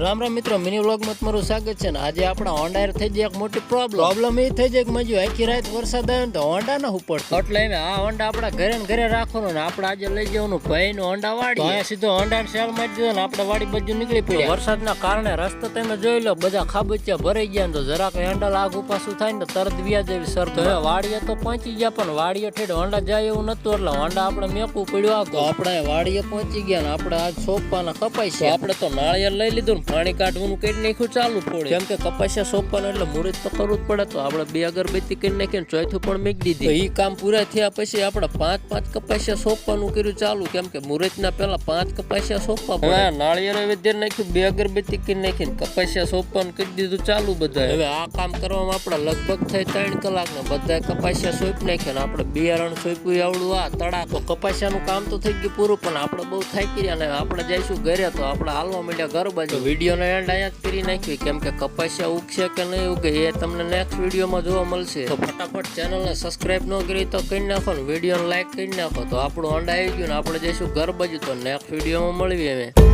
રામ રામ મિત્રો મિની વ્લોગમાં તમારું સ્વાગત છે ને આજે આપણા હોન્ડા થઈ જાય એક મોટી પ્રોબ્લેમ પ્રોબ્લેમ એ થઈ જાય કે મજુ આખી રાત વરસાદ આવે ને તો હોન્ડા ના ઉપર એટલે એને આ હોન્ડા આપણા ઘરે ને ઘરે રાખવાનું ને આપણે આજે લઈ જવાનું ભાઈ નું હોન્ડા વાડી અહીંયા સીધો હોન્ડા શેર મારી દીધો ને આપણે વાડી બાજુ નીકળી પડ્યા. વરસાદના કારણે રસ્તો તમે જોઈ લો બધા ખાબોચિયા ભરાઈ ગયા ને તો જરાક હેન્ડલ આગુ પાછું થાય ને તરત વ્યાજ એવી સર તો વાડીએ તો પહોંચી ગયા પણ વાડીએ ઠેઠ હોન્ડા જાય એવું નતું એટલે હોન્ડા આપણે મેકવું પડ્યું આ તો આપણે વાડીએ પહોંચી ગયા ને આપણે આજ સોપાના કપાઈ છે. આપણે તો નાળિયેર લઈ લીધું ને પાણી કાઢવાનું કઈ નાખ્યું ચાલુ પડે. કેમ કે કપાસિયા સોપાનું એટલે મુહૂર્ત તો કરવું જ પડે. તો આપણે બે અગરબત્તી કરી નાખીને ચોથું પણ મેક દીધી. એ કામ પૂરા થયા પછી આપણે પાંચ પાંચ કપાસિયા સોંપવાનું કર્યું ચાલુ. કેમ કે મુહૂર્તના પહેલા પાંચ કપાસિયા સોપવા પડે. નાળિયેર વિદ્યાર નાખ્યું બે અગરબત્તી કરી નાખીને કપાસિયા સોંપવાનું કરી દીધું ચાલુ બધા હવે આ કામ કરવામાં આપણે લગભગ થઈ ત્રણ કલાક ને બધા કપાસિયા સોંપ નાખ્યા ને આપણે બિયારણ સોંપ્યું આવડું આ તડા તો કપાસિયાનું કામ તો થઈ ગયું પૂરું પણ આપણે બહુ થાકી રહ્યા ને. આપણે જઈશું ઘરે તો આપણે હાલવા માંડ્યા ઘર બાજુ. વિડીયોનો એન્ડ અહીંયા જ કરી નાખ્યું. કેમ કે કપાસિયા ઉગશે કે નહીં ઉગે એ તમને નેક્સ્ટ વિડીયોમાં જોવા મળશે. તો ફટાફટ ચેનલને સબસ્ક્રાઈબ ન કરી તો કરી નાખો ને વિડીયોને લાઈક કરી નાખો. તો આપણું અંડા આવી ગયું ને આપણે જઈશું ઘર બાજુ. તો નેક્સ્ટ વિડીયોમાં મળીએ અમે.